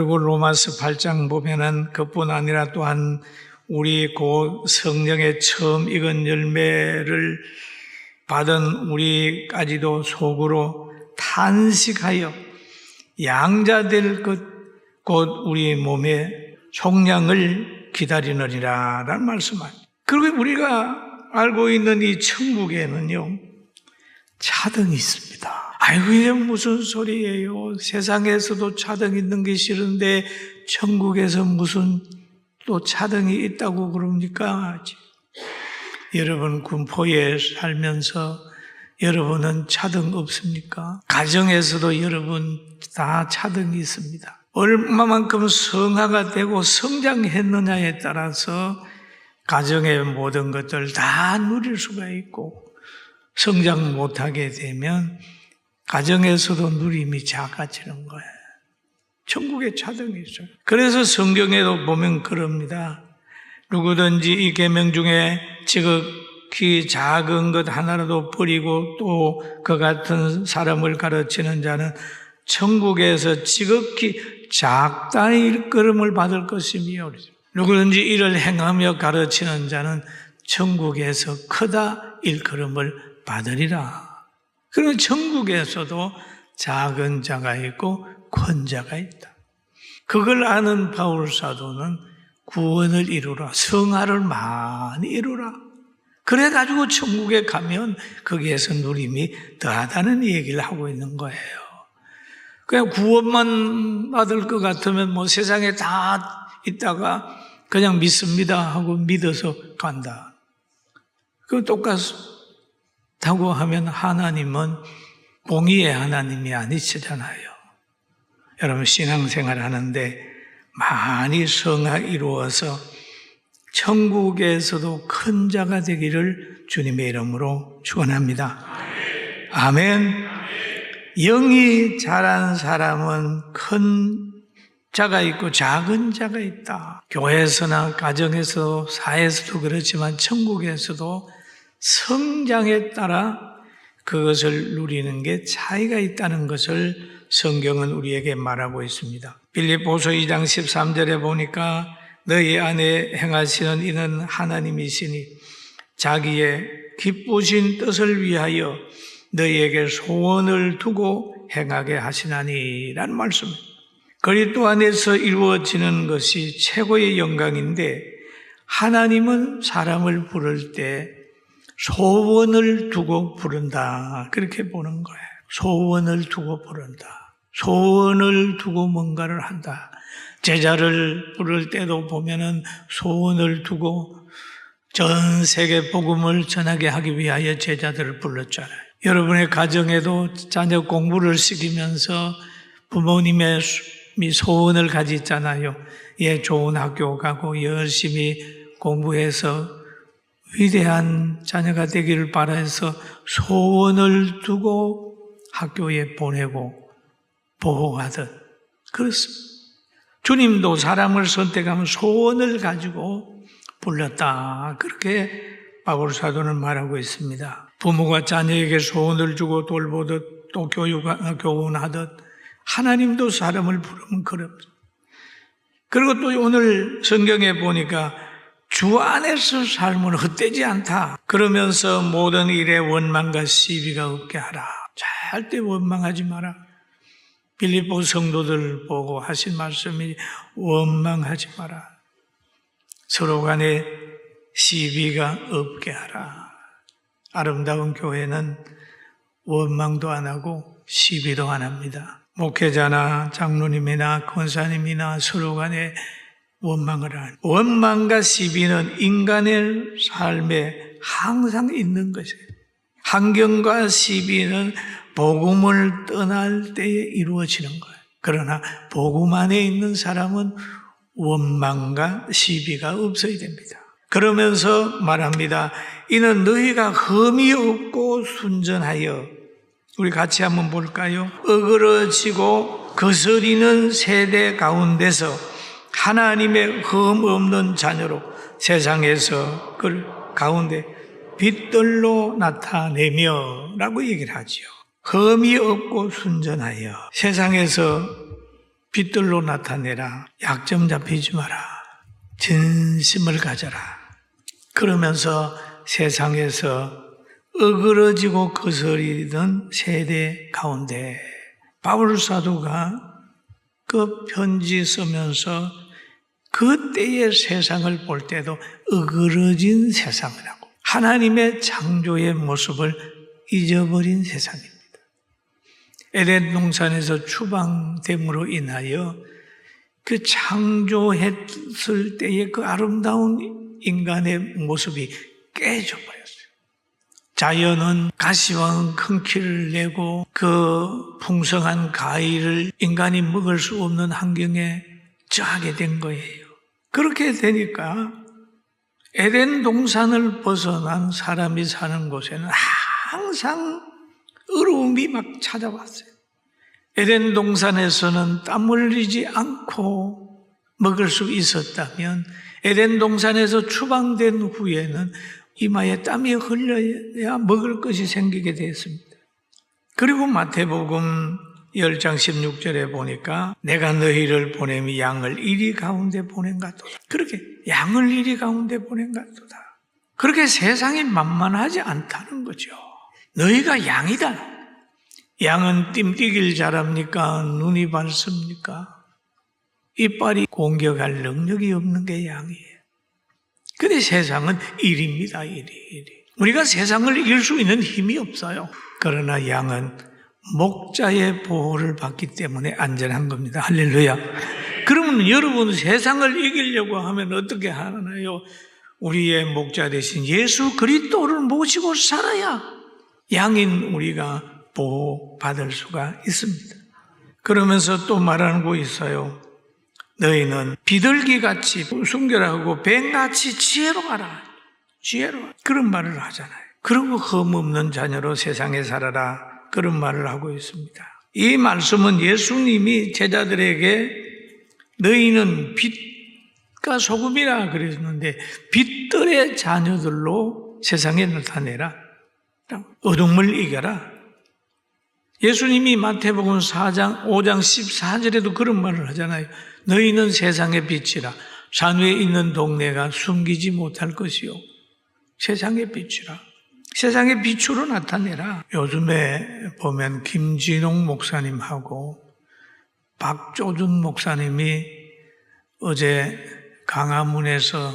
그리고 로마서 8장 보면은 그뿐 아니라 또한 우리 고 성령의 처음 익은 열매를 받은 우리까지도 속으로 탄식하여 양자될 것 곧 우리 몸의 총량을 기다리느니라 라는 말씀을 그리고 우리가 알고 있는 이 천국에는요 차등이 있습니다. 이게 무슨 소리예요? 세상에서도 차등 있는 게 싫은데 천국에서 무슨 또 차등이 있다고 그럽니까? 여러분 군포에 살면서 여러분은 차등 없습니까? 가정에서도 여러분 다 차등이 있습니다. 얼마만큼 성화가 되고 성장했느냐에 따라서 가정의 모든 것들 다 누릴 수가 있고 성장 못하게 되면 가정에서도 누림이 작아지는 거예요. 천국에 차등이 있어요. 그래서 성경에도 보면 그럽니다. 누구든지 이 계명 중에 지극히 작은 것 하나라도 버리고 또 그 같은 사람을 가르치는 자는 천국에서 지극히 작다 일걸음을 받을 것이며 누구든지 이를 행하며 가르치는 자는 천국에서 크다 일걸음을 받으리라. 그런 천국에서도 작은 자가 있고 큰 자가 있다. 그걸 아는 바울 사도는 구원을 이루라, 성화를 많이 이루라. 그래 가지고 천국에 가면 거기에서 누림이 더하다는 얘기를 하고 있는 거예요. 그냥 구원만 받을 것 같으면 뭐 세상에 다 있다가 그냥 믿습니다 하고 믿어서 간다. 그 똑같 다고 하면 하나님은 공의의 하나님이 아니시잖아요. 여러분 신앙생활 하는데 많이 성화 이루어서 천국에서도 큰 자가 되기를 주님의 이름으로 축원합니다. 아멘. 영이 자란 사람은 큰 자가 있고 작은 자가 있다. 교회에서나 가정에서 사회에서도 그렇지만 천국에서도 성장에 따라 그것을 누리는 게 차이가 있다는 것을 성경은 우리에게 말하고 있습니다. 빌립보서 2장 13절에 보니까 너희 안에 행하시는 이는 하나님이시니 자기의 기쁘신 뜻을 위하여 너희에게 소원을 두고 행하게 하시나니 라는 말씀입니다. 그리스도 안에서 이루어지는 것이 최고의 영광인데 하나님은 사람을 부를 때 소원을 두고 부른다. 그렇게 보는 거예요. 소원을 두고 부른다. 소원을 두고 뭔가를 한다. 제자를 부를 때도 보면은 소원을 두고 전 세계 복음을 전하게 하기 위하여 제자들을 불렀잖아요. 여러분의 가정에도 자녀 공부를 시키면서 부모님의 소원을 가지잖아요. 예, 좋은 학교 가고 열심히 공부해서 위대한 자녀가 되기를 바라서 소원을 두고 학교에 보내고 보호하듯 그렇습니다. 주님도 사람을 선택하면 소원을 가지고 불렀다. 그렇게 바울 사도는 말하고 있습니다. 부모가 자녀에게 소원을 주고 돌보듯 또 교육, 교훈하듯 하나님도 사람을 부르면 그럽니다. 그리고 또 오늘 성경에 보니까 주 안에서 삶은 헛되지 않다. 그러면서 모든 일에 원망과 시비가 없게 하라. 절대 원망하지 마라. 빌립보 성도들 보고 하신 말씀이 원망하지 마라. 서로 간에 시비가 없게 하라. 아름다운 교회는 원망도 안 하고 시비도 안 합니다. 목회자나 장로님이나 권사님이나 서로 간에 원망을 안. 원망과 시비는 인간의 삶에 항상 있는 것이에요. 환경과 시비는 복음을 떠날 때에 이루어지는 거예요. 그러나 복음 안에 있는 사람은 원망과 시비가 없어야 됩니다. 그러면서 말합니다. 이는 너희가 흠이 없고 순전하여 우리 같이 한번 볼까요? 어그러지고 거스리는 세대 가운데서 하나님의 흠 없는 자녀로 세상에서 그 가운데 빛들로 나타내며 라고 얘기를 하지요. 흠이 없고 순전하여 세상에서 빛들로 나타내라. 약점 잡히지 마라. 진심을 가져라. 그러면서 세상에서 어그러지고 거스리던 세대 가운데 바울 사도가 그 편지 쓰면서 그때의 세상을 볼 때도 어그러진 세상이라고 하나님의 창조의 모습을 잊어버린 세상입니다. 에덴 동산에서 추방됨으로 인하여 그 창조했을 때의 그 아름다운 인간의 모습이 깨져버렸어요. 자연은 가시와 큰 키를 내고 그 풍성한 가위를 인간이 먹을 수 없는 환경에 처하게 된 거예요. 그렇게 되니까 에덴 동산을 벗어난 사람이 사는 곳에는 항상 어려움이 막 찾아왔어요. 에덴 동산에서는 땀 흘리지 않고 먹을 수 있었다면 에덴 동산에서 추방된 후에는 이마에 땀이 흘러야 먹을 것이 생기게 되었습니다. 그리고 마태복음 10장 16절에 보니까 내가 너희를 보냄이 양을 이리 가운데 보낸 같도다. 그렇게 양을 이리 가운데 보낸 같도다. 그렇게 세상이 만만하지 않다는 거죠. 너희가 양이다. 양은 띠뛰길 잘합니까? 눈이 밝습니까? 이빨이 공격할 능력이 없는 게 양이에요. 근데 세상은 일입니다. 일이, 일이. 우리가 세상을 이길 수 있는 힘이 없어요. 그러나 양은 목자의 보호를 받기 때문에 안전한 겁니다. 할렐루야. 그러면 여러분 세상을 이기려고 하면 어떻게 하나요? 우리의 목자 대신 예수 그리스도를 모시고 살아야 양인 우리가 보호받을 수가 있습니다. 그러면서 또 말하는 거 있어요. 너희는 비둘기 같이 순결하고 뱀같이 지혜로워라. 지혜로워. 그런 말을 하잖아요. 그리고 흠없는 자녀로 세상에 살아라. 그런 말을 하고 있습니다. 이 말씀은 예수님이 제자들에게 너희는 빛과 소금이라 그랬는데 빛들의 자녀들로 세상에 나타내라. 어둠을 이겨라. 예수님이 마태복음 4장 5장 14절에도 그런 말을 하잖아요. 너희는 세상의 빛이라 산 위에 있는 동네가 숨기지 못할 것이요. 세상의 빛이라. 세상의 빛으로 나타내라. 요즘에 보면 김진홍 목사님하고 박조준 목사님이 어제 강화문에서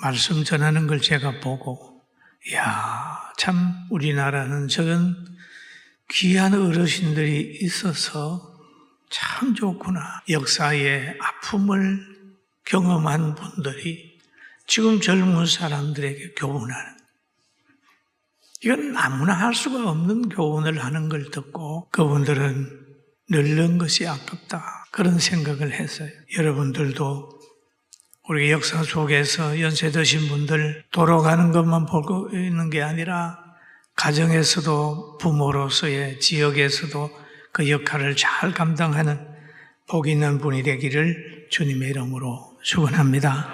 말씀 전하는 걸 제가 보고, 이야, 참 우리나라는 저런 귀한 어르신들이 있어서 참 좋구나. 역사의 아픔을 경험한 분들이 지금 젊은 사람들에게 교훈하는. 이건 아무나 할 수가 없는 교훈을 하는 걸 듣고 그분들은 늙는 것이 아깝다. 그런 생각을 했어요. 여러분들도 우리 역사 속에서 연세 드신 분들 돌아가는 것만 보고 있는 게 아니라 가정에서도 부모로서의 지역에서도 그 역할을 잘 감당하는 복 있는 분이 되기를 주님의 이름으로 축원합니다.